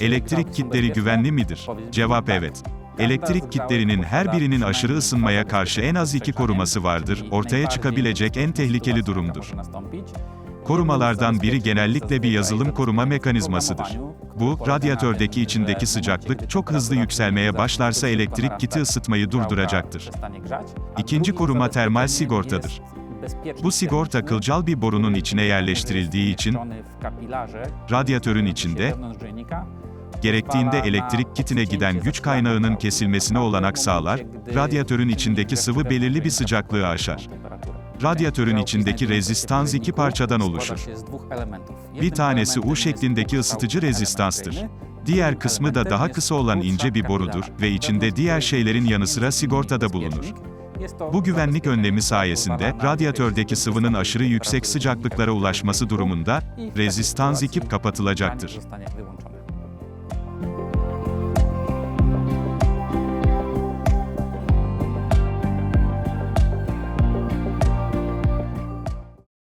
Elektrik kitleri güvenli midir? Cevap evet. Elektrik kitlerinin her birinin aşırı ısınmaya karşı en az iki koruması vardır, ortaya çıkabilecek en tehlikeli durumdur. Korumalardan biri genellikle bir yazılım koruma mekanizmasıdır. Bu, radyatördeki içindeki sıcaklık çok hızlı yükselmeye başlarsa elektrik kiti ısıtmayı durduracaktır. İkinci koruma termal sigortadır. Bu sigorta kılcal bir borunun içine yerleştirildiği için, radyatörün içinde, gerektiğinde elektrik kitine giden güç kaynağının kesilmesine olanak sağlar, radyatörün içindeki sıvı belirli bir sıcaklığı aşar. Radyatörün içindeki rezistans iki parçadan oluşur. Bir tanesi U şeklindeki ısıtıcı rezistanstır. Diğer kısmı da daha kısa olan ince bir borudur ve içinde diğer şeylerin yanı sıra sigortada bulunur. Bu güvenlik önlemi sayesinde radyatördeki sıvının aşırı yüksek sıcaklıklara ulaşması durumunda rezistans ekip kapatılacaktır.